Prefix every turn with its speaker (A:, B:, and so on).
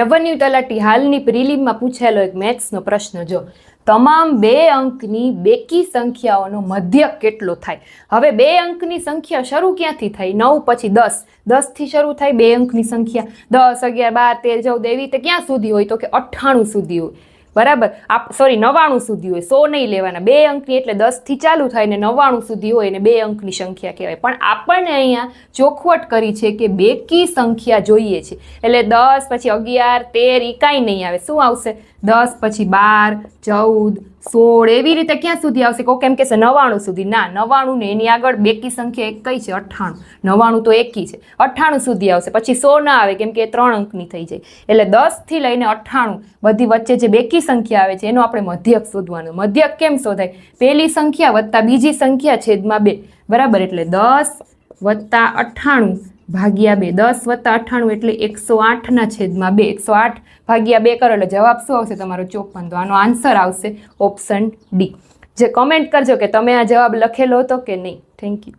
A: Revenue તલાટી હાલની પ્રિલિમમાં પૂછાયેલો એક મેથ્સનો પ્રશ્ન, જો તમામ બે અંકની બેકી સંખ્યાઓનો મધ્યક કેટલો થાય? હવે બે અંકની સંખ્યા શરૂ ક્યાંથી થાય નવ પછી દસ. દસથી શરૂ થાય બે અંકની સંખ્યા. દસ અગિયાર બાર તેર ચૌદ એવી રીતે ક્યાં સુધી હોય? તો કે અઠ્ઠાણું સુધી હોય. બરાબર? આપ સોરી નવ્વાણું સુધી હોય, સો નહીં લેવાના. બે અંકની એટલે દસથી ચાલુ થાય ને નવ્વાણું સુધી હોય ને બે અંકની સંખ્યા કહેવાય. પણ આપણને અહીંયા ચોખવટ કરી છે કે બેકી સંખ્યા જોઈએ છે. એટલે દસ, પછી અગિયાર, તેર એ કાંઈ નહીં આવે. શું આવશે? દસ, પછી બાર, ચૌદ, સોળ, એવી રીતે ક્યાં સુધી આવશે? કોઈ કેમ કહેશે નવ્વાણું સુધી. ના, નવ્વાણું ને એની આગળ બેકી સંખ્યા એક કઈ છે? અઠ્ઠાણું. નવ્વાણું તો એકી છે. અઠ્ઠાણું સુધી આવશે. પછી સો ના આવે, કેમ કે એ ત્રણ અંકની થઈ જાય. એટલે દસથી લઈને અઠ્ઠાણું બધી વચ્ચે જે બેકી સંખ્યા આવે છે, એનો આપણે મધ્યક શોધવાનું. મધ્યક કેમ શોધાય? પહેલી સંખ્યા વત્તા બીજી સંખ્યા છેદમાં બે. બરાબર? એટલે દસ વત્તા અઠ્ઠાણું ભાગ્યા બે. દસ વત્તા અઠ્ઠાણું એટલે એકસો આઠના છેદમાં બે. એકસો આઠ ભાગ્યા બે કરો એટલે જવાબ શું આવશે? તમારો ચોપન. તો આનો આન્સર આવશે ઓપ્શન ડી જે કમેન્ટ કરજો કે તમે આ જવાબ લખેલો હતો કે નહીં. Thank you